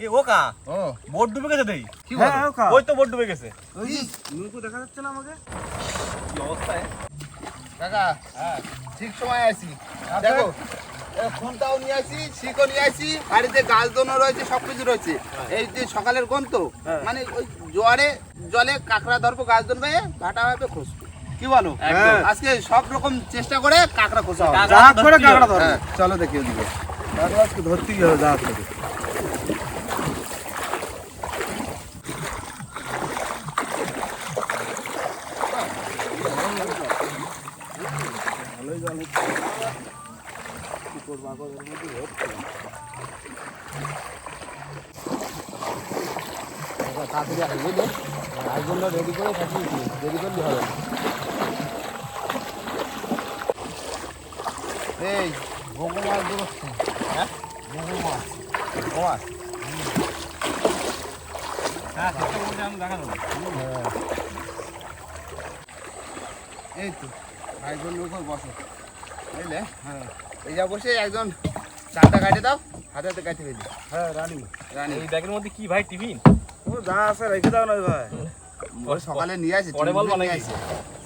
এ ও ও। Boat ডুবে গেছে দেই। কি হ্যাঁ ওই তো বোট ডুবে গেছে। ওই নৌকো দেখা যাচ্ছে না আমাকে? কি অবস্থা এ? কাকা ঠিক সময় আছি দেখো এ, নিয়ে আসি শিকও নিয়ে আসি বাড়িতে গাছ রয়েছে সব রয়েছে। এই যে সকালের কোন তো হ্যাঁ। মানে ওই জোয়ারে জলে কাঁকড়া ধরবো গাছ ধরবে ভাটা হবে খুঁজবো কি বলো? আজকে সব রকম চেষ্টা করে কাঁকড়া খোঁজা কাঁকড়া। ধরো হ্যাঁ, চলো দেখি ওদিকে। কাঁকড়া আজকে ধরতেই হবে যা করে ভালোই জল হচ্ছে পুকুর বাকরের মধ্যে তাড়াতাড়ি আসবে জন্য রেডি করে থাকি রেডি করলে হবে এই ভোগো মাছ হ্যাঁ ভোগো মাছ ও মাছ। আমি দেখানো এই তো উপর বসো বুঝলে হ্যাঁ এই যা বসে একজন চারটা কাটে দাও হাতে হাতে কাটে ফেলি। হ্যাঁ রানী। রানী। এই ব্যাগের মধ্যে কি ভাই টিফিন? ও যা আছে রেখে দাও না ভাই। ওই সকালে নিয়ে আসি পরে বলব নিয়ে নাকি? আসি।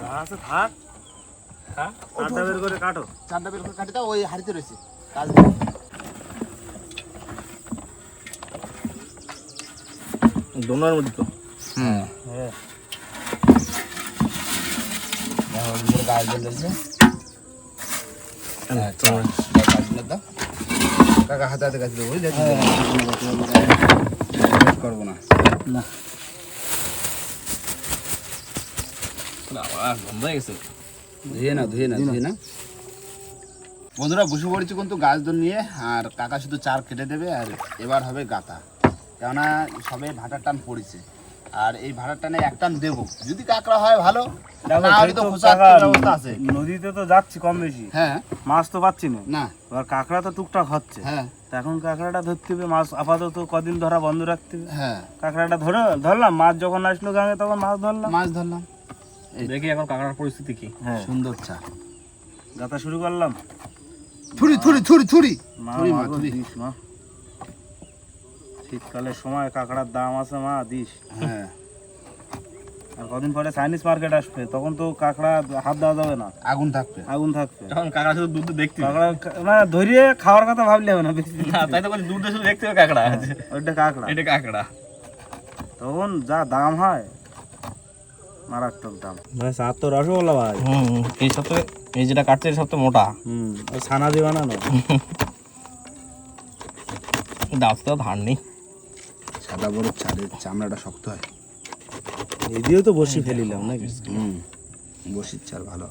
যা আছে থাক। হ্যাঁ? চারটা বের করে কাটো। চারটা বের করে কাটে দাও ওই হাড়িতে রয়েছে। কাজ দোনার মধ্যে তো। হুম। হ্যাঁ। গাছ জ্বলেছে দাও কাকা হাতে হাতে কাজ দেবো বুঝলে করব না না গন্ধ হয়ে গেছে ধুয়ে না ধুয়ে না ধুয়ে না বন্ধুরা বসে পড়েছি কিন্তু গাছ দর নিয়ে আর কাকা শুধু চার কেটে দেবে আর এবার হবে গাতা কেননা সবে ভাটার টান পড়েছে আর এই ভাটার টানে এক টান দেবো। যদি কাঁকড়া হয় ভালো নদীতে তো যাচ্ছি কম বেশি। হ্যাঁ। মাছ তো পাচ্ছি না। না। এবার কাঁকড়া তো টুকটাক হচ্ছে। হ্যাঁ। এখন কাঁকড়াটা ধরতে হবে মাছ আপাতত কদিন ধরা বন্ধ রাখতে হবে। হ্যাঁ। কাঁকড়াটা ধরে ধরলাম মাছ যখন আসলো গাঙে তখন মাছ ধরলাম। মাছ ধরলাম। দেখি এখন কাঁকড়ার পরিস্থিতি কি। হ্যাঁ। সুন্দর চা। গাতা শুরু করলাম। থুরি থুরি থুরি থুরি। মা থুরি মা মা গো, থুরি দিস মা শীতকালের সময় কাঁকড়ার দাম আছে মা দিস। হ্যাঁ। আর কদিন পরে চাইনিজ মার্কেট আসবে তখন তো কাঁকড়া হাত দেওয়া যাবে না। আগুন থাকবে। আগুন থাকবে। তখন কাকা শুধু দুধ দেখতে হবে। কাঁকড়া না ধরিয়ে খাওয়ার কথা ভাবলে হবে না বেশি না তাই তো বলছি দুধ শুধু দেখতে হবে কাকড়া ওইটা কাঁকড়া। এটা কাকড়া। তখন যা দাম হয় মারাত্মক দাম। ভাই সাত তো রসগোল্লা ভাই। হুম এই সপ্তাহে এই যেটা কাটছে এই সপ্তাহে মোটা। হুম ওই ছানা দিয়ে বানানো দাঁত তো ধার নেই। সাদা বড় চালের চামড়াটা শক্ত হয়। এই দিয়েও তো বসি ফেলিলাম নাকি? হুম বসির চাল ভালো।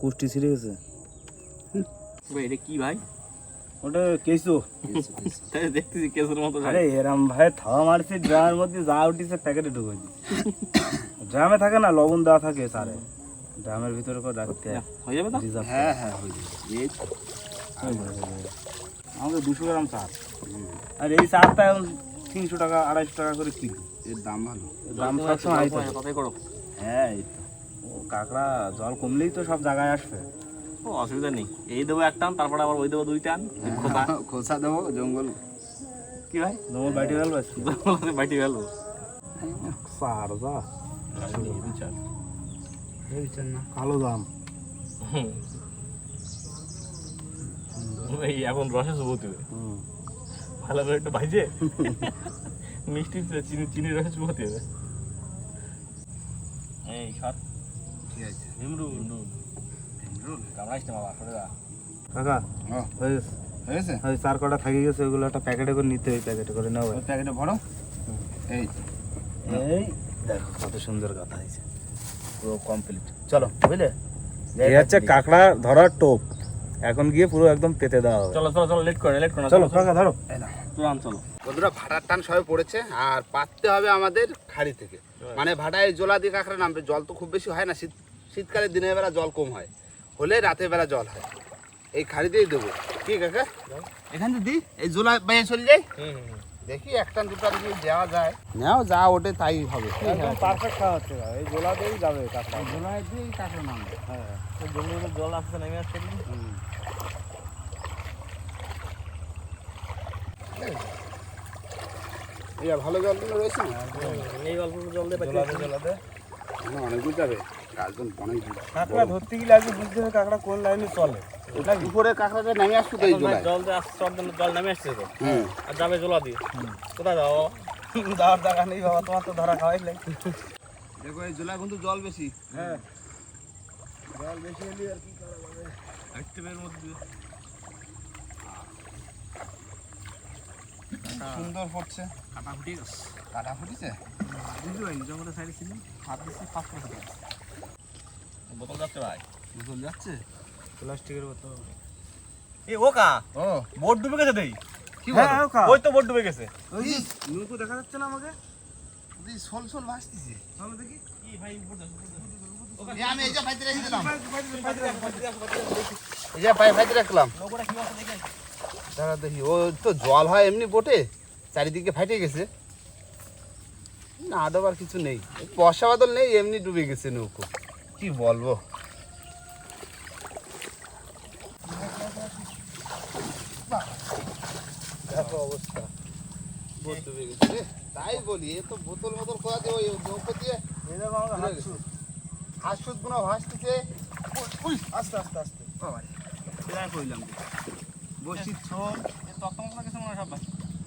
কুষ্টি ছিঁড়ে গেছে? এটা কি ভাই? ওটা কেসো দেখতেছি কেসের মতো আরে এরাম ভাই থাওয়া মারছে ড্রামের মধ্যে যা উঠিছে প্যাকেটে ঢুকে ড্রামে থাকে না লবণ দেওয়া থাকে সারে। ড্রামের ভিতরে করে রাখতে হয়ে যাবে তো? হ্যাঁ হ্যাঁ হয়ে যাবে। আমাদের দুশো গ্রাম চার আর এই চারটা এখন তিনশো টাকা আড়াইশো টাকা করে কিলো। এর দাম ভালো। দাম সবসময় হ্যাঁ এই তো। ও কাঁকড়া জল কমলেই তো সব জায়গায় আসবে। ও অসুবিধা নেই। এই দেবো এক টান তারপরে আবার ওই দেবো দুই টান খোসা। খোসা দেবো জঙ্গল। কি ভাই? দমর বাইটে গেল বাইটি গেল চার যা। বিচার কালো দাম। এই এখন রসে চুবতে হবে হুম। ভালো করে একটু ভাইজে মিষ্টি চিনি চিনি রসে চুবতে হবে এই সর। ঠিক আছে ভিমরু কামড়াইস না বাবা সরে যা কাকা হয়েছে? ওই চার কটা থাকি গেছে ওগুলো একটা প্যাকেটে করে নিতে প্যাকেটে করে প্যাকেটে ভরো। এই। এই দেখো কত সুন্দর কথা হয়েছে। পুরো কমপ্লিট চলো বুঝলে? এই হচ্ছে কাঁকড়া ধরার টোপ। এখন গিয়ে পুরো একদম পেতে দেওয়া হবে। চলো চলো চলো লেট করে লেট করে চলো কাকা ধরো। চলো। বন্ধুরা ভাটার টান সবে পড়েছে আর পাততে হবে আমাদের খাড়ি থেকে। মানে ভাটায় জোলা দিয়ে কাঁকড়া নামবে জল তো খুব বেশি হয় না শীত শীতকালে দিনের বেলা জল কম হয়। হলে রাতের বেলা জল হয়। এই খাড়ি দিয়েই দেবো। কি কাকা? এখান থেকে দিই এই জোলা বাইরে চলে যাই। দেখি একটা দুটো যদি দেওয়া যায়। নাও যা ওঠে তাই হবে। পারফেক্ট খাওয়া হচ্ছে এই গোলা দিয়েই যাবে কাঁকড়া জোলাই দিয়েই কাঁকড়া নামবে হ্যাঁ জমির জল আসছে নেমে আসছে দেখি। হুম। এই ভালো জলগুলো রয়েছে না? এই অল্প জল দিয়ে গোলা দিয়ে গোলা দিয়ে। অনেক দূর যাবে? গাছজন অনেক কাঁকড়া ধরতে গেলে আগে বুঝতে হবে কাঁকড়া কোন লাইনে চলে। ওটা উপরে কাঁকড়াটা নেমে আসবে তো এই এখন জল আসছে চট জল নেমে আসছে তো। আর যাবে জলা দিয়ে। কোথায় যাও? যাওয়ার জায়গা নেই বাবা তোমার তো ধরা খাওয়াই লাগে দেখো এই জোলাই কিন্তু জল বেশি। হ্যাঁ। জল বেশি হলে আর কি করা যাবে? আইটেমের মধ্যে। সুন্দর পড়ছে কাটা ফুটে গেছে কাটা ফুটেছে বুঝতে পারিনি যখন সাইডে ছিল হাত দিচ্ছি পাঁচ ফুটে গেছে বোতল যাচ্ছে ভাই বোতল যাচ্ছে প্লাস্টিকের বোতল এ ও কা ও বোট ডুবে গেছে দেই কি হ্যাঁ ওকা। ওই তো বোট ডুবে গেছে ওই নৌকো দেখা যাচ্ছে না আমাকে ওই সোল সোল ভাসতেছে চলো দেখি কি ভাই উপর যাচ্ছে আমি এই যে ফাইতে রেখে দিলাম এই যে ফাইতে রাখলাম নৌকোটা কি আছে দেখে দাঁড়া দেখি। ও তো জল হয় এমনি বোটে চারিদিকে ফাইটে গেছে। না ডোবার কিছু নেই। বর্ষা বাদল নেই এমনি ডুবে গেছে নৌকো। কি বলব? অবস্থা। বোট ডুবে গেছে রে। তাই বলি এ তো বোতল বোতল দিয়ে ওই নৌকো দিয়ে এই দেখো আমাকে ডুবে হাত গেছে। ছুট। হাঁস সুদগুলো ভাসতেছে আস্তে আস্তে আস্তে। বাবা কইলাম বসি তক্তা মতো গেছে মনে সব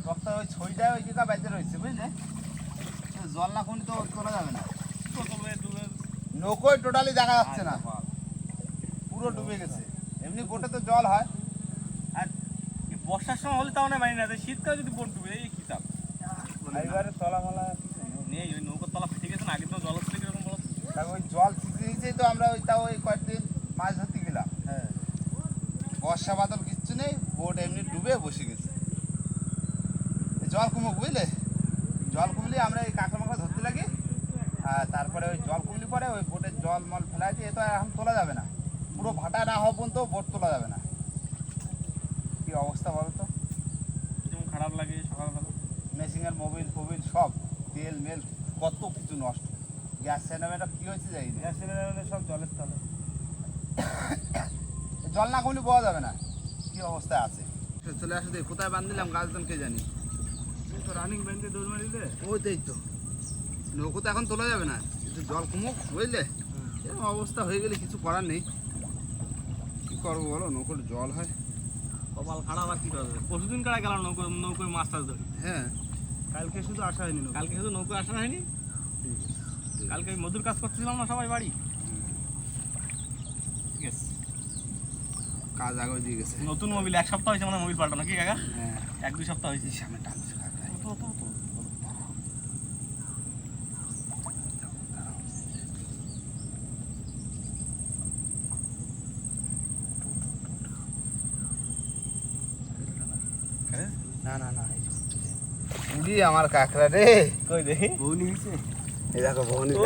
রক্ত ওই ছইটা ওই জায়গা বাইতে রয়েছে বুঝলে? জল না কোনি তো তোলা যাবে না। নৌকোয় টোটালি দেখা যাচ্ছে না। পুরো ডুবে গেছে। এমনি বোটে তো জল হয়। আর বর্ষার সময় হলে তাও না মানি না শীতকালে যদি বোট ডুবে এই কি চাপ? এবারে তলামালা কিছু নেই। ওই নৌকার তলা ফেটে গেছে না আগে তো জল ছিল কীরকম বলো ওই জল সিঁচে নিচেই তো আমরা ওই তাও ওই কয়েকদিন মাছ ধরতে গেলাম। হ্যাঁ। বর্ষা বাদল বোট এমনি ডুবে বসে গেছে। জল কমুক বুঝলে? জল কমলে আমরা এই কাঁকড়া মাকড়া ধরতে লাগি আর তারপরে ওই জল কুমলি পরে ওই বোটের জল মল ফেলাই দিয়ে তো এখন তোলা যাবে না। পুরো ভাটা না হওয়া পর্যন্ত বোট তোলা যাবে না। কি অবস্থা বলো তো? খারাপ লাগে সকালবেলা মেশিনের মোবিল ফোবিল সব তেল মেল কত কিছু নষ্ট। গ্যাস সিলিন্ডারটা কি হয়েছে যাই গ্যাস সিলিন্ডার সব জলের তলে। জল না কমলে পাওয়া যাবে না। কি অবস্থায় আছে? চলে আসো দেখ কোথায় বান্ধিলাম গাছজন কে জানি। তো রানিং ব্যান্ডে দৌড় মারিলে। ওইটাই তো। নৌকো তো এখন তোলা যাবে না কিন্তু জল কমুক বুঝলে? এরকম অবস্থা হয়ে গেলে কিছু করার নেই। কি করব বলো নৌকোর জল হয়। কপাল খারাপ আর কি করবে? পরশুদিন কারা গেলাম নৌকো নৌকোয় মাছ টাছ ধরি? হ্যাঁ। কালকে শুধু আসা হয়নি। কালকে শুধু নৌকো আসা হয়নি? কালকে মধুর কাজ করতেছিলাম না সবাই বাড়ি। ঠিক আছে। কাজ আগে দিয়ে গেছে। নতুন মোবিল এক সপ্তাহ হয়েছে মানে মোবিল পাল্টানো কি কাকা? হ্যাঁ। এক দুই সপ্তাহ হয়েছে। সামনে টানছে কাকড়ায়। তো, তো, তো। না না না উড়ি আমার কাকড়া রে। কই দেখি? বৌনি হয়েছে এই দেখো ভবনী ও,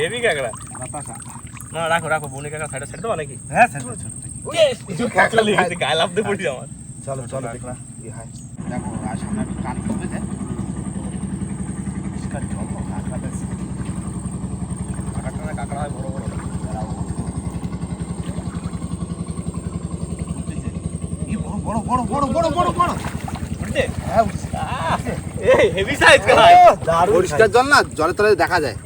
হেভি কাঁকড়া। বাতাসা। না রাখো রাখো বউনি কাঁকড়া সাইডে সাইড দেবো নাকি? হ্যাঁ ছোট চলো চলো দেখো আর সামনে একটু টান করবে যে কাঁকড়া কাঁকড়া হয় বড় বড়। বড় বড় বড় বড় বড় বড় হ্যাঁ এই হেভি সাইজ জল না জলের তলায় দেখা যায়।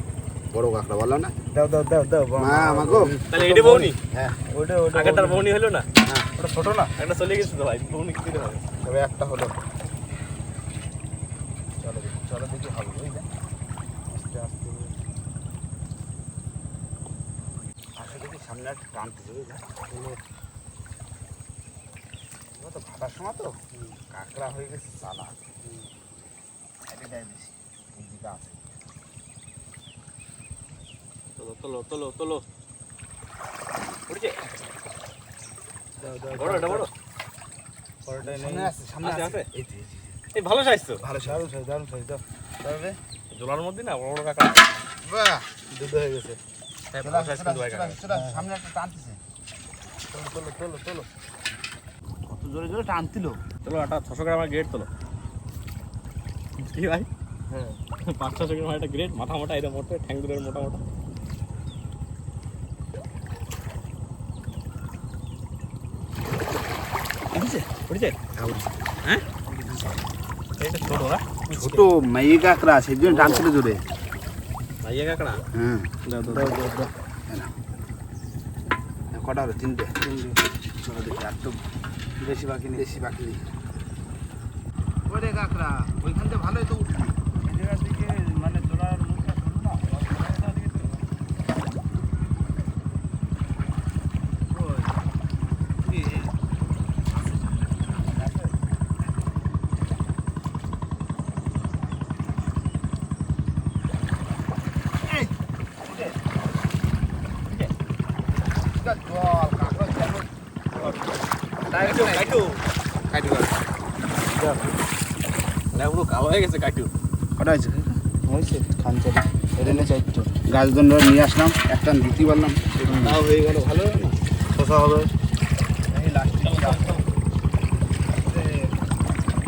বড় কাঁকড়া বলো না। দাও দাও দাও দাও মা আমাগো। তাহলে এটি বউনি হ্যাঁ। ওটা ওটা আগেরটার বউনি হলো না? হ্যাঁ। ওটা ছোট না? একটা চলে গেছে তো ভাই বউনি কি দিতে হবে? তবে একটা হলো। চলো চলো দেখি হবে বুঝলে আস্তে আস্তে। আসলে দেখি সামনে একটা টানতেছে বুঝলে ও তো ভাটার সময় তো। কাঁকড়া হয়ে গেছে চালা। এটাই বেশি বুদ্ধিটা আছে। তোলো তোলো তোলো তোলো। উঠছে বড় এটা বড়। বড়টাই নেই। সামনে আছে সামনে আছে, আছে। আছে? এই যে, এই যে, এই যে। এই ভালো সাইজ ভালো সাইজ দারুণ সাইজ দাও। তবে জোলার মধ্যে না বড় বড় কাঁকড়া বাহ! দুটো হয়ে গেছে। সামনে একটা টানতেছে। তোলো তোলো তোলো তোলো। কত জোরে চলো একটা ছশো গ্রামের গেট তোলো। কি ভাই? হ্যাঁ। পাঁচ ছশো গ্রাম একটা গ্রেড মাথা মোটা এটা মোটা ঠ্যাং মোটা। উঠেছে হ্যাঁ? এটা ছোট না ছোট মেয়ে কাঁকড়া সেই জন্য টানছিল জোরে। কাকড়া? হ্যাঁ। দাও দাও দাও দাও কটা হলো? তিনটে। চলো দেখি আর তো বেশি বাকি নেই। বেশি বাকি নেই। ওরে কাঁকড়া ওইখান থেকে ভালোই তো উঠলি এই জায়গার দিকে মানে তোলার মুখটা শুরু না ওই, কি, এই, উঠে। উঠে। এটা জল, কাঁকড়া জল। কাটু কাটি। পুরো কালো হয়ে গেছে কাটু। কটা হয়েছে? হয়েছে খানচারি এটা নিয়ে চারটে গাছদণ্ড নিয়ে আসলাম একটা দিতে পারলাম তাও হয়ে গেল ভালো শশা হবে।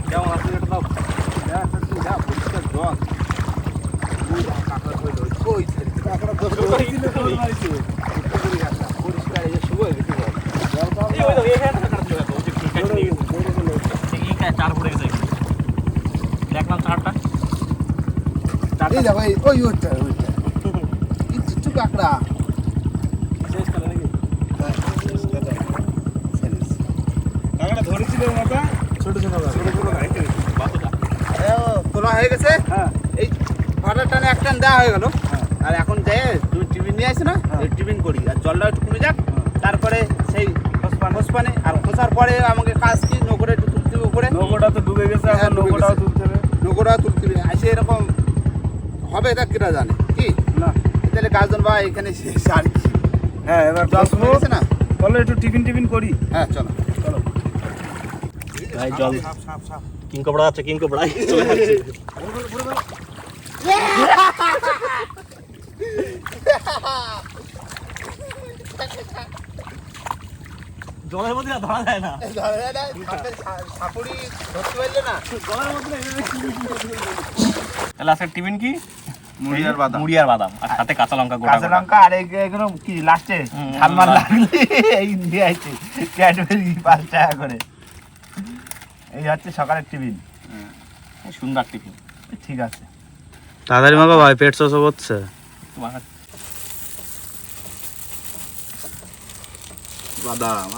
কেমন আছে জল ওই যা কাঁকড়া ধরে রয়েছে। ওই ছেড়ে দে। কাঁকড়া ধরে রয়েছে। পরিষ্কার এই যে শুভ হয়ে গেছে জল। জল পাওয়া এই ওই তো এখানে কাটা ছিল তো ওই যে কাটু নিয়ে গেছে এই কা চার পড়ে গেছে দেখলাম চারটা। এই দেখো এই ওই ওইটা ওইটা। এই কাঁকড়া। শেষ করে নাকি? কাকাটা ধরেছিল মাথা ছোট ছোট ছোট ছোট গাছ বাতুটা আরে ও তোলা হয়ে গেছে? হ্যাঁ। এই টানে এক টান দেওয়া হয়ে গেল। আর এখন যে তুমি টিফিন নিয়ে আসে না হ্যাঁ। টিফিন করি। আর জলটা একটু কমে যাক তারপরে সেই খোসপানে আর খোসার পরে আমাকে কাজ কি উপরে নৌকোটা তো ডুবে গেছে হ্যাঁ, এখন নৌকোটাও তুলতে হবে। নৌকোটা তুলতে হবে। আসে এরকম হবে তা কিনা জানে? কি? না। তাহলে গাছজন বা এখানে শেষ আর কি হ্যাঁ এবার কমে না? চলো একটু টিফিন টিফিন করি। হ্যাঁ চলো। চলো। ভাই জল। সাপ সাপ সাপ কিং কপড়া আছে কিং কপড়া চলে যাচ্ছে। জলের মধ্যে না ধরা যায় না। সাপুরি ধরতে পারলে না। জলের মধ্যে তাহলে আজকের টিফিন কি? মুড়ি আর বাদাম। মুড়ি আর বাদাম। আর সাথে কাঁচা লঙ্কা গোটা কাঁচা লঙ্কা আর এই- কি লাস্টে ঝালমাল লাগলে এই দিয়ে আছে ক্যাডবেরি পাঁচ টাকা করে। এই হচ্ছে সকালের টিফিন। সুন্দর টিফিন। ঠিক আছে। তাড়াতাড়ি পেট হচ্ছে তোমার বাদাম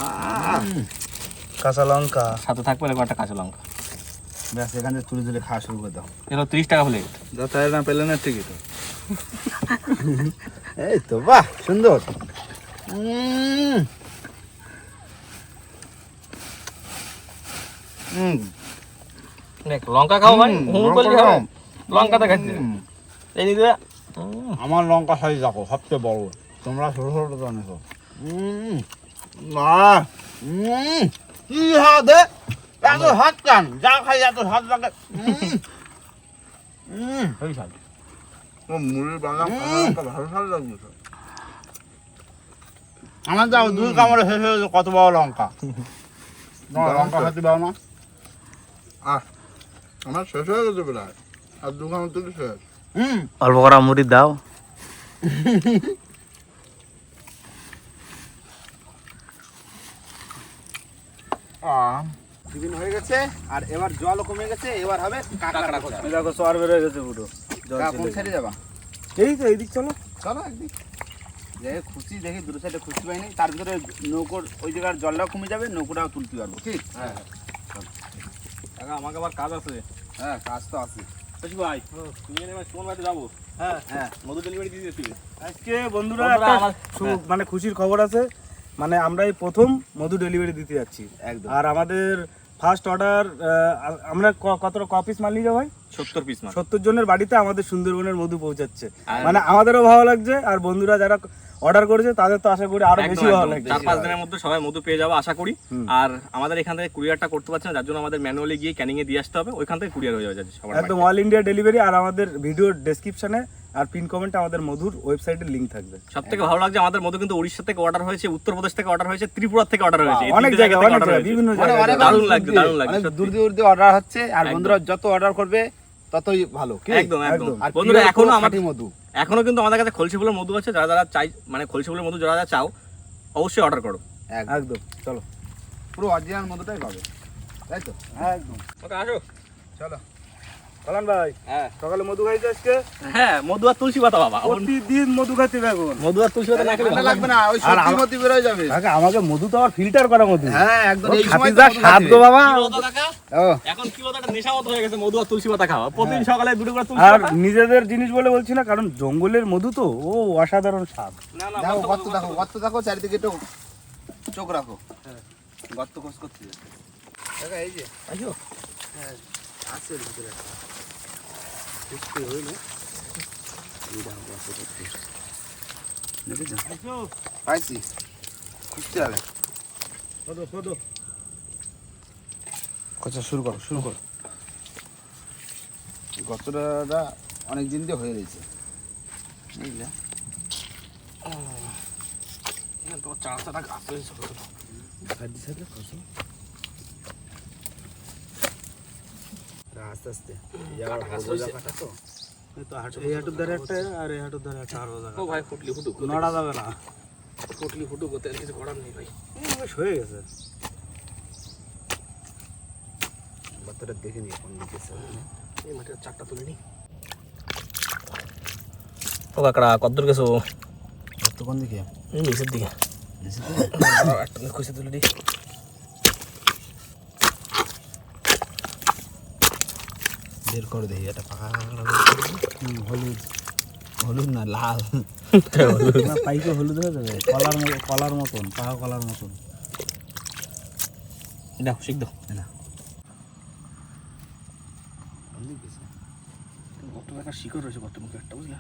কাঁচা লঙ্কা। সাথে থাকবে এরকম একটা কাঁচা লঙ্কা। ব্যাস এখান থেকে তুলে তুলে খাওয়া শুরু করে দাও। এগুলো তিরিশ টাকা প্লেট যা তাই না পেলে না ঠিকই তো। এই তো বাহ সুন্দর। দেখ লঙ্কা খাও ভাই হুম, হুম খাও। হবে। লঙ্কাতে এই নিতে আমার লঙ্কা সাইজ দেখো সবচেয়ে বড়। তোমরা ছোট ছোট জানিস না উম, কি হাত এ? এত হাত কান যা খাই এত হাত লাগে। আমার যাও দুই কামড়ে শেষ হয়ে গেছে কত বড় লঙ্কা? লঙ্কা খেতে পাও না। আমার শেষ হয়ে গেছে প্রায়। আর দু খামর তুলি শেষ। হুম অল্প করা মুড়ি দাও। টিফিন হয়ে গেছে আর এবার জলও কমে গেছে এবার হবে কাঁকড়া খোঁজা দেখো সর বের হয়ে গেছে পুরো জল কোন ছেড়ে সাইডে যাবা? এই তো এইদিক চলো। চলো একদিন দেখে খুশি দেখি সাইডে খুশি পাইনি তার ভিতরে নৌকোর ওই জায়গার জলটাও কমে যাবে নৌকোটাও তুলতে পারব কি? হ্যাঁ কাকা আমাকে আবার কাজ আছে। হ্যাঁ কাজ তো আছে। বুঝি ভাই তুমি এবার কোন বাড়িতে যাব? হ্যাঁ। হ্যাঁ মধু ডেলিভারি দিয়ে দিয়েছি। আজকে বন্ধুরা হ্যাঁ। মানে খুশির খবর আছে। মানে আমরাই প্রথম মধু ডেলিভারি দিতে যাচ্ছি। একদম। আর আমাদের ফার্স্ট অর্ডার আমরা কত ক পিস মাল নিয়ে যাব সত্তর পিস মাছ সত্তর জনের বাড়িতে আমাদের সুন্দরবনের মধু পৌঁছাচ্ছে। মানে আমাদেরও ভালো লাগছে আর বন্ধুরা যারা অর্ডার করেছে তাদের তো আশা করি আরও বেশি ভালো। লাগছে চার পাঁচ দিনের মধ্যে সবাই মধু পেয়ে যাব আশা করি। আর আমাদের এখান থেকে কুরিয়ারটা করতে পারছে না যার জন্য আমাদের ম্যানুয়ালি গিয়ে ক্যানিং এ দিয়ে আসতে হবে। ওইখান থেকে কুরিয়ার হয়ে যাবে একদম অল ইন্ডিয়া ডেলিভারি আর আমাদের ভিডিও ডেসক্রিপশনে আর পিন কমেন্টে আমাদের মধুর ওয়েবসাইটের লিংক থাকবে। সব থেকে ভালো লাগছে আমাদের মধু কিন্তু উড়িষ্যা থেকে অর্ডার হয়েছে উত্তরপ্রদেশ থেকে অর্ডার হয়েছে ত্রিপুরা থেকে অর্ডার হয়েছে অনেক অনেক order হয়েছে। বিভিন্ন অনেক- জায়গায়। দারুণ লাগছে, দারুণ লাগছে, অনেক দূর দূর দিয়ে অর্ডার হচ্ছে আর বন্ধুরা যত অর্ডার করবে ততই ভালো কি? একদম একদম। আর বন্ধুরা এখনও আমার মধু। এখনও কিন্তু আমাদের কাছে খলসি ফুলের মধু আছে যারা যারা চাই মানে খলসি ফুলের মধু যারা যারা চাও অবশ্যই অর্ডার করো। একদম। একদম চলো। পুরো অরিজিনাল মধুটাই পাবে তাই তো? একদম। ওকে আসো। চলো। ভাই হ্যাঁ। সকালে মধু আজকে? হ্যাঁ মধু আর তুলসী পাতা বাবা প্রতিদিন মধু খাইতে মধু আর তুলসী পাতা না খেলে লাগবে না ওই সত্যি যাবে। কাকা আমাকে মধু তো আবার ফিল্টার করা মধু। হ্যাঁ একদম এই সময় যা স্বাদ গো বাবা। কি বলতো কাকা? ও। এখন কি বলতো একটা নেশা মতো হয়ে গেছে মধু আর তুলসী পাতা খাওয়া। প্রতিদিন সকালে দুটো করে তুলসী আর নিজেদের জিনিস বলে বলছি না কারণ জঙ্গলের মধু তো ও অসাধারণ স্বাদ। না না দেখো গর্ত দেখো গর্ত। দেখো চারিদিকে একটু চোখ রাখো। গর্ত খোঁজ করতে দেখা এই যে আইও আছে ভিতরে পাইছি। খুঁজতে হবে। খোদো খোদো আচ্ছা শুরু করো শুরু করো। গর্তটা অনেক দিন দিয়ে হয়ে রয়েছে। বুঝলে তোমার চার চারটা গাছ রয়েছে ছোট ছোট। আস্তে আস্তে। কাটা গাছ রয়েছে। তো। এই হাঁটুর ধারে একটা আর এই হাঁটুর ধারে একটা আরও ও ভাই ফুটলি ফুটুক নড়া যাবে না। ফুটলি ফুটুক ওতে কিছু করার নেই ভাই। বেশ হয়ে গেছে। গর্তটা দেখে নিয়ে কোন দিকে এই মাটির চারটা তুলে নি। ও কাকড়া কদ্দূর গেছো? কোন দিকে? নিচের দিকে। একটা খুশি তুলে দি বের করে দেখি এটা পাকা হলুদ। হলুদ না লাল। পাইকে হলুদ হয়ে যাবে কলার কলার মতন পাকা কলার মতন। দাও শিখ কত একটা শিকড় রয়েছে কত মুখে একটা বুঝলা?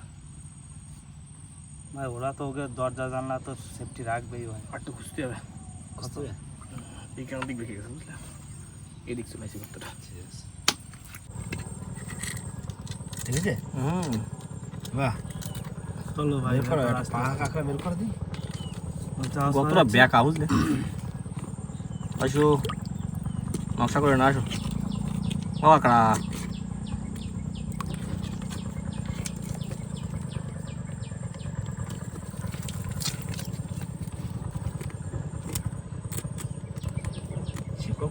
ভাই ওরা তো ওকে দরজা জানলা তো সেফটি রাখবেই ভাই। আর একটু খুঁজতে হবে। কত এই কেমন দিক বেঁকে গেছে বুঝলা? এই চলে আসি কতটা ঠিক আছে হুম। বাহ। চলো ভাই বের করো এবার একটা আস্তে পাকা কাঁকড়া বের করে দিন কতটা ব্যাকা বুঝলে? আসো। নকশা করে না আসো। ও কাকড়া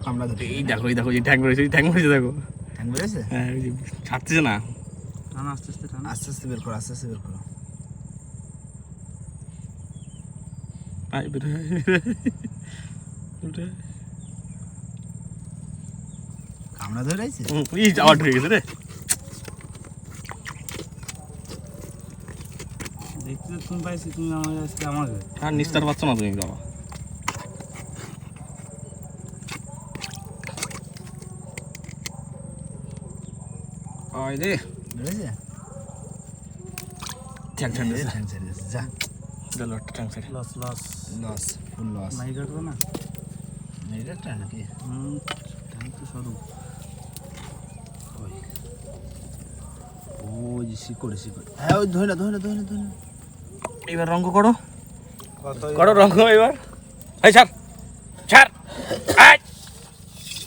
কামড়া এই দেখো এই দেখো এই ট্যাঙ্ক রয়েছে এই ট্যাঙ্ক দেখো। ঠ্যাং বেড়েছে হ্যাঁ ছাড়তেছে না। টানা আস্তে আস্তে টানা। আস্তে আস্তে বের করো আস্তে আস্তে বের করো। আয় বের। কামড়া ধরে এই আবার ঢুকে গেছে রে। দেখতে তুমি পাইছি তুমি আমাকে আজকে আমাকে আর নিস্তার পাচ্ছ না তুমি বাবা। বেড়েছে ঠ্যাং ঠ্যাং ঠ্যাং ছেড়ে দিয়েছে, যা। গেল ঠ্যাং ছেড়ে loss loss loss full loss নাই কাটবো না? এটা নাকি হুম তো সরু। ওই যে শিকড়ে শিকড়। হ্যাঁ ওই ধরে না ধরে না ধরে না ধরে না। এবার রঙ্গ করো। করো রঙ্গ এবার। এই ছাড় ছাড়। আয়।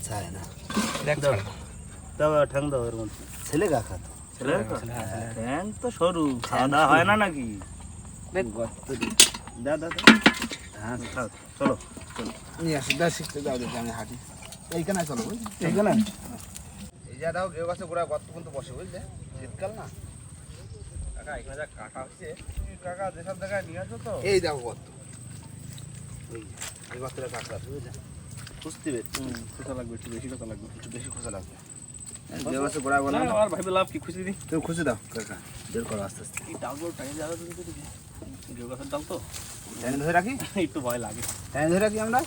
ছাড়ে না। দেখ দাও দাও ঠ্যাং দাও এর মধ্যে। ছেলে গাখা তো। ঠ্যাং তো? সরু খাওয়া দাওয়া হয় না নাকি? গর্ত দিয়ে দা দা দা। হ্যাঁ। খাও, চলো। নিয়ে আসি দা শিখতে দাও দেখি আমি হাঁটি। এইখানে চলো এইখানে? এই যা দাও কেউ গাছে গোড়া গর্ত পর্যন্ত বসে বুঝলে? শীতকাল না? কাকা এখানে যা কাটা হচ্ছে কাকা যেসব জায়গায় নিয়ে আসো তো। এই দেখো গর্ত। এই গর্তটা কাঁকড়া আছে বুঝলে? খুঁজতে বের খোঁজা লাগবে একটু বেশি কথা লাগবে। একটু বেশি খোঁজা লাগবে। কেউ গাছে গোড়া আর ভাইবে লাভ কি? খুশি দিই তুমি খুঁজে দাও কাকা। বের করো আস্তে আস্তে। এই ডালগুলো টাইম যাবে তো দিতে দিবি ডাল তো। টাইনে ধরে রাখি? একটু ভয় লাগে। টাইনে ধরে রাখি আমরা?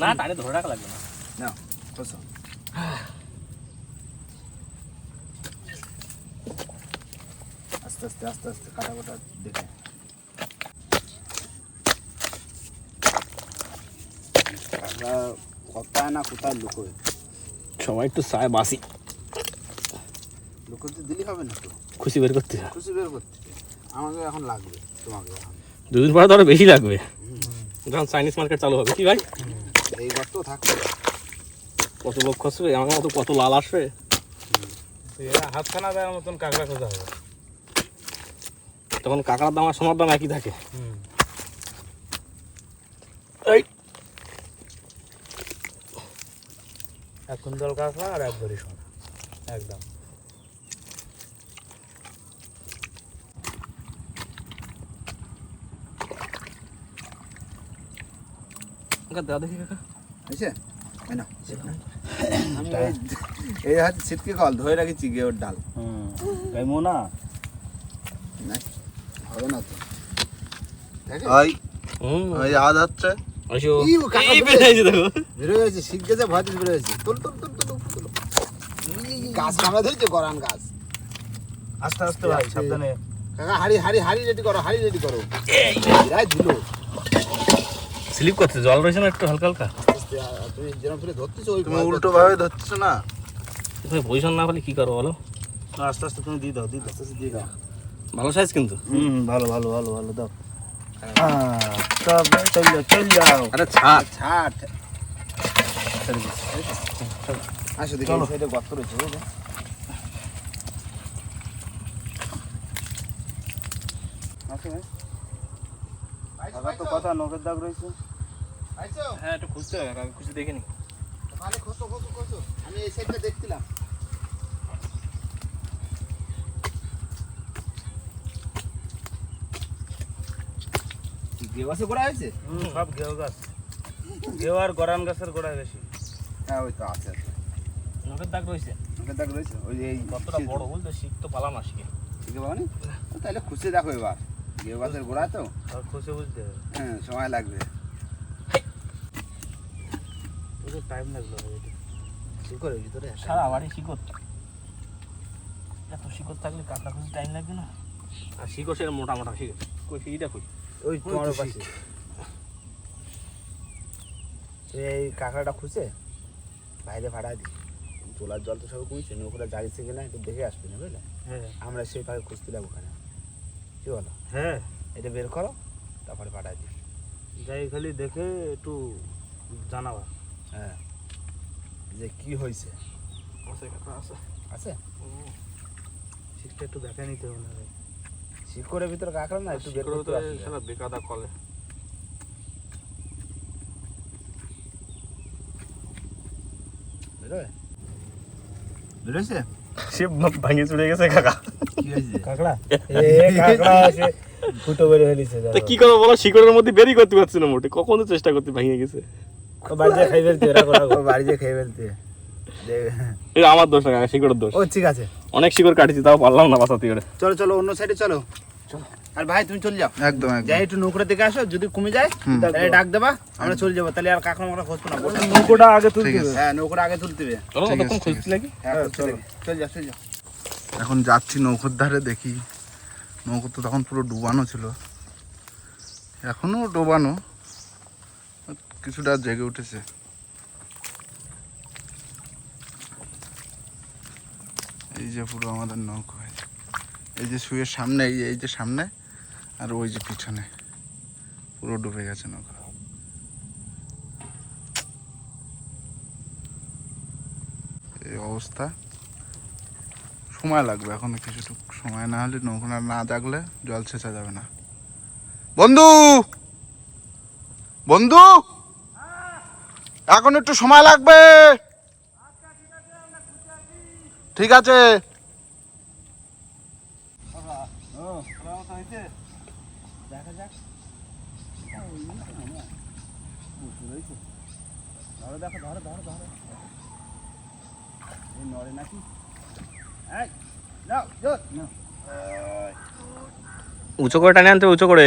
না টাইনে ধরে রাখা লাগবে না। নাও খোঁজো আস্তে আস্তে আস্তে আস্তে কাটা কাটা দেখে কোথায় না কোথায় লুকোয় সবাই একটু চায় বাসি। লুকোতে দিলে হবে না তো। খুশি বের করতে খুশি বের করতে আমাকে এখন লাগবে তোমাকে এখন। দুদিন পরে তো আরও বেশি লাগবে। যখন চাইনিজ মার্কেট চালু হবে কি ভাই? এই গর্ত থাকবে। কত লোক খসবে আমার মতো কত লাল আসবে? এরা হাতখানা দেওয়ার মতন কাঁকড়া খোঁজা হবে তখন কাঁকড়ার দাম আর সোনার দাম একই থাকে। এই। এক কুইন্টাল কাঁকড়া আর এক ভরি সোনা। একদম। কাকা দাও দেখি কাকা। হয়েছে? এই নাও, আমি এই- এই হচ্ছে ছিটকে কল ধরে রাখি গেওর ডাল। হুম। মোনা। না, হবে না তো। ওই। ওই আওয়াজ হচ্ছে আস্তে আস্তে ভাই সাবধানে। কাকা হাড়ি হাড়ি হাড়ি রেডি করো হাড়ি রেডি করো। দিল স্লিপ করছে জল রয়েছে না একটু হালকা হালকা? তুমি উল্টো ভাবে ধরছো না। তুমি পজিশন না পেলে কি করো বলো? আস্তে আস্তে তুমি দিয়ে দাও দিয়ে দাও আস্তে দিয়ে দাও। ভালো সাইজ কিন্তু? হুম ভালো ভালো ভালো ভালো দাও। চল চল যাও। আরে ছাট ছাট আসো দেখি সাইডে রয়েছে তো কথা নখের দাগ রয়েছে? হ্যাঁ একটু খুঁজতে হবে কাকা খুঁজে দেখিনি ভালো খোঁজো, খোঁজো, খোঁজো। আমি এই সাইডটা দেখছিলাম। গেওয়াসে করা হয়েছে? সব ঘেউ গাছ। ঘেউ আর গরান গাছের গোড়ায় বেশি। হ্যাঁ ওই তো আছে আছে। নখের দাগ রয়েছে? দেখ রয়েছে? ওই যে এই কতটা বড় বলতে শীত তো পালাম না শিখে ঠিক আছে বাবানি তাহলে খুশি দেখো এবার। গেও গাছের গোড়া তো? আর খুশি বুঝতে হ্যাঁ সময় লাগবে। টাইম লাগল কি করে ভিতরে সারা বাড়ি শিকড়। এত শিকড় থাকলে কাঁকড়া খুঁজতে টাইম লাগবে না। আর শিকড় সেটা মোটা মোটা শিকড়। কই শিকড়টা কই? ওই তোমার পাশে। এই কাঁকড়াটা খুঁজে বাইরে ভাড়া দি। জলার জল তো সব কমছে নৌকোটা জাগিছে কিনা একটু দেখে আসবে না বুঝলে? হ্যাঁ। আমরা সেই ভাবে খুঁজতে যাব ওখানে। কি বলো? হ্যাঁ। এটা বের করো তারপরে ভাড়া দিই যাই খালি দেখে একটু জানাবা। হ্যাঁ। যে কি হয়েছে আছে আছে। শীতটা একটু দেখে নিতে হবে না শিকড়ের ভিতরে কাঁকড়া না একটু বের শিকড়ের করতে সারা বেকাদা কলে। বেরোয়? বেরোয়ছে সে ভাঙে চলে গেছে কাকা। কি এ কাঁকড়া আছে ফুটো বের ফেলিছে তা কি করব বলো শিকড়ের মধ্যে বেরি করতে পারছি না মোটে। কখনো চেষ্টা করতে ভেঙে গেছে? বাড়িতে খাই ফেলতে ফেলতে। এটা আমার দোষ না শিকড়ের দোষ। ও ঠিক আছে। অনেক শিকড় কাটিছি তাও পারলাম না বাঁচাতে চলো চলো অন্য সাইডে চলো। আর ভাই তুমি চলে যাও। একদম একদম। যাই একটু আসো যদি কমে যায় তাহলে ডাক দেবা আমরা চলে যাব। তাহলে আর খুঁজবো না। নৌকোটা আগে তুলতে হ্যাঁ নৌকরা আগে তুলতে হবে। চলো তখন খুঁজতে লাগি। হ্যাঁ হ্যাঁ, চলো। চলো। চল যাও চল যাও। এখন যাচ্ছি নৌকোর ধারে দেখি। নৌকো তো তখন পুরো ডুবানো ছিল। এখনও ডোবানো। কিছুটা জেগে উঠেছে। এই যে পুরো আমাদের নৌকো, এই যে শুয়ের সামনে, এই এই যে সামনে আর ওই যে পিছনে, পুরো ডুবে গেছে নৌকা। এই অবস্থা। সময় লাগবে এখন কিছুটুকু সময় না হলে নৌকা না জাগলে জল ছেঁচা যাবে না। বন্ধু! বন্ধু! এখন একটু সময় লাগবে। ঠিক আছে। দেখা উঁচু করে টানে আনতে উঁচু করে।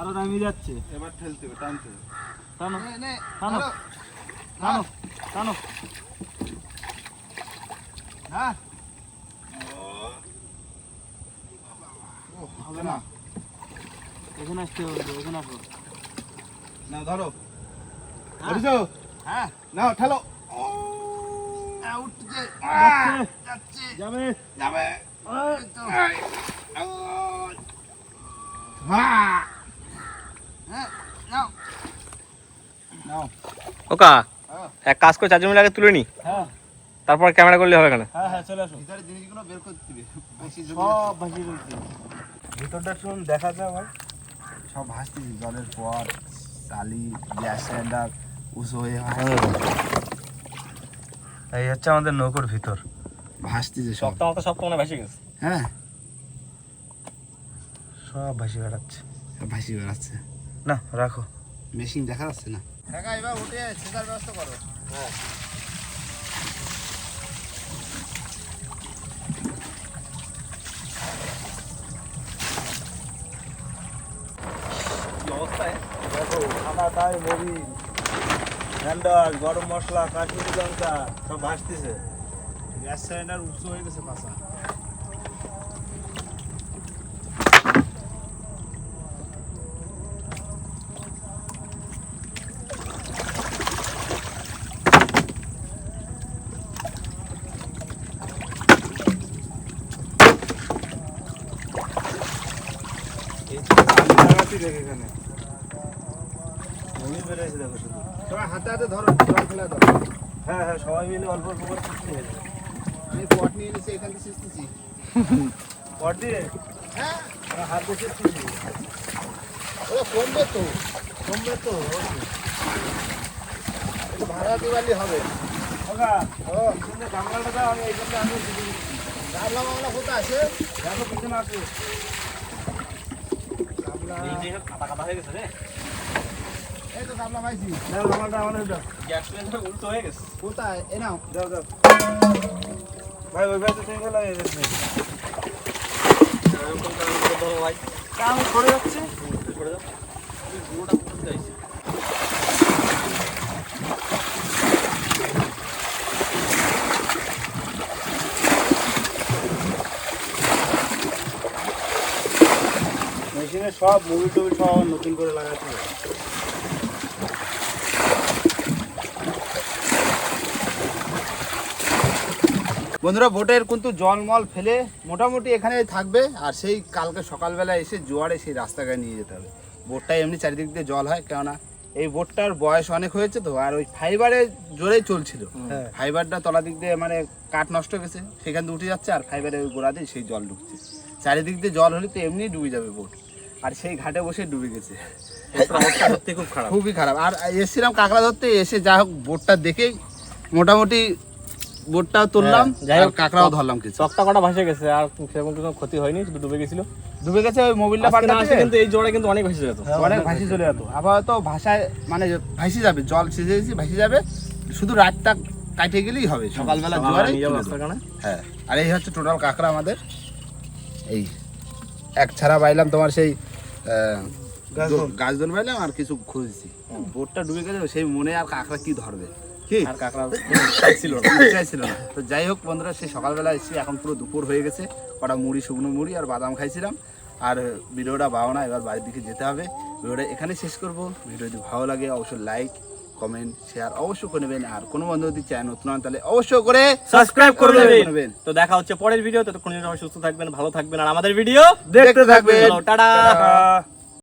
আরও দামিয়ে যাচ্ছে এবার ঠেলতে হবে টানতে হবে টানো নে, নে, টানো ধরো। টানো টানো হ্যাঁ ও হবে না এখানে আসতে হবে তো, এখানে আসো নাও ধরো হ্যাঁ। ধরেছো হ্যাঁ নাও ঠেলো ও আ, উঠছে আ, যাচ্ছে যাবে যাবে ওই, এই তো। এই, ও, হ্যাঁ হ্যাঁ নাও নাও ওকা হ্যাঁ এক কাজ করে লাগে তুলে নি। হ্যাঁ। তারপর ক্যামেরা করলে হবে কেন? হ্যাঁ হ্যাঁ চলে আসুন ভিতরে জিনিসগুলো বের করতে দিবে। সব ভাসিয়ে বলছি ভিতরটা শুনুন দেখা যায় আমার সব ভাসতেছি জলের পর চালি গ্যাস সিলিন্ডার উঁচু হয়ে এই হচ্ছে আমাদের নৌকোর ভিতর। ভাসতেছে সব। শক্ত মতো শক্ত মনে ভাসি গেছে। হ্যাঁ। সব ভাসি বেড়াচ্ছে। ভাসি বেড়াচ্ছে। না রাখো। মেশিন দেখা যাচ্ছে না। কাকা এবার উঠে ছেঁচার ব্যবস্থা করো। দেখো হ্যান্ডাল গরম মশলা কাশ্মীরি লঙ্কা সব ভাসতেছে। গ্যাস সিলিন্ডার উঁচু হয়ে গেছে পাশা। এখানে। বেরোয়েছে দেখো শুধু। সবাই হাতে হাতে ধরো জল ফেলে ধরো। হ্যাঁ হ্যাঁ সবাই মিলে অল্প অল্প করে করতে হবে আমি পট নিয়ে নিয়েছি এখান থেকে পর দিয়ে? হ্যাঁ। হাত দিয়ে শিখতেছি ওরা কমবে তো। কমবে তো ভাড়া দিওয়ালি হবে। গামলাটা দাও আমি এইখানে আমি দিয়ে দিচ্ছি গামলা মামলা আছে? দেখো পিছনে আছে। ভাই ওই ভাই তো তুমি গেলে কাম করে যাচ্ছে। করে দাও পুরোটা পুরো যাইছে মেশিনে সব মুভি টুবি সব নতুন করে লাগাতে হবে। বন্ধুরা বোটের কিন্তু জলমল ফেলে মোটামুটি এখানে থাকবে। আর সেই কালকে সকালবেলা এসে জোয়ারে সেই রাস্তাঘাটে নিয়ে যেতে হবে। বোটটা এমনি চারিদিক দিয়ে জল হয় কেননা এই বোটটার বয়স অনেক হয়েছে তো আর ওই ফাইবারের জোরেই চলছিল। হ্যাঁ। ফাইবারটা তলা দিক দিয়ে মানে কাঠ নষ্ট হয়ে গেছে সেখান দিয়ে উঠে যাচ্ছে আর ফাইবারের ওই গোড়া দিয়ে সেই জল ঢুকছে। চারিদিক দিয়ে জল হলে তো এমনি ডুবে যাবে বোট আর সেই ঘাটে বসে ডুবে গেছে। সত্যি খুব খারাপ। খুবই খারাপ। আর এসেছিলাম কাঁকড়া ধরতে এসে যা হোক বোটটা দেখেই মোটামুটি বোটটাও তুললাম হ্যাঁ, যাই আর হোক, কাঁকড়াও ধরলাম কিছু। চকটা কটা ভাসে গেছে আর সেরকম কোনো ক্ষতি হয়নি শুধু ডুবে গেছিল। ডুবে গেছে ওই মোবিলটা আজকে না কিন্তু এই জোরে কিন্তু অনেক ভেসে যেত। অনেক ভাসি চলে যেত। আপাতত ভাষায় মানে ভাসি যাবে জল সিজে ভাসি যাবে। শুধু রাতটা কাটে গেলেই হবে সকালবেলা জোয়ারে হ্যাঁ আর এই হচ্ছে টোটাল কাঁকড়া আমাদের। এই এক ছাড়া পাইলাম তোমার সেই গাছদোল আর কিছু খুঁজছি। বোটটা ডুবে গেলে সেই মনে আর কাঁকড়া কি ধরবে? কি? আর কাঁকড়া ছিল না ছিল না। তো যাই হোক বন্ধুরা সেই সকালবেলা এসেছি এখন পুরো দুপুর হয়ে গেছে। কটা মুড়ি শুকনো মুড়ি আর বাদাম খাইছিলাম। আর ভিডিওটা বাও না এবার বাড়ির দিকে যেতে হবে। ভিডিওটা এখানে শেষ করব। ভিডিও যদি ভালো লাগে অবশ্যই লাইক কমেন্ট শেয়ার অবশ্যই করে নেবেন। আর কোনো বন্ধু যদি চায় নতুন তাহলে অবশ্যই করে সাবস্ক্রাইব করে নেবেন। তো দেখা হচ্ছে পরের ভিডিও ততক্ষণ সবাই সুস্থ থাকবেন ভালো থাকবেন আর আমাদের ভিডিও দেখতে থাকবেন। টাটা।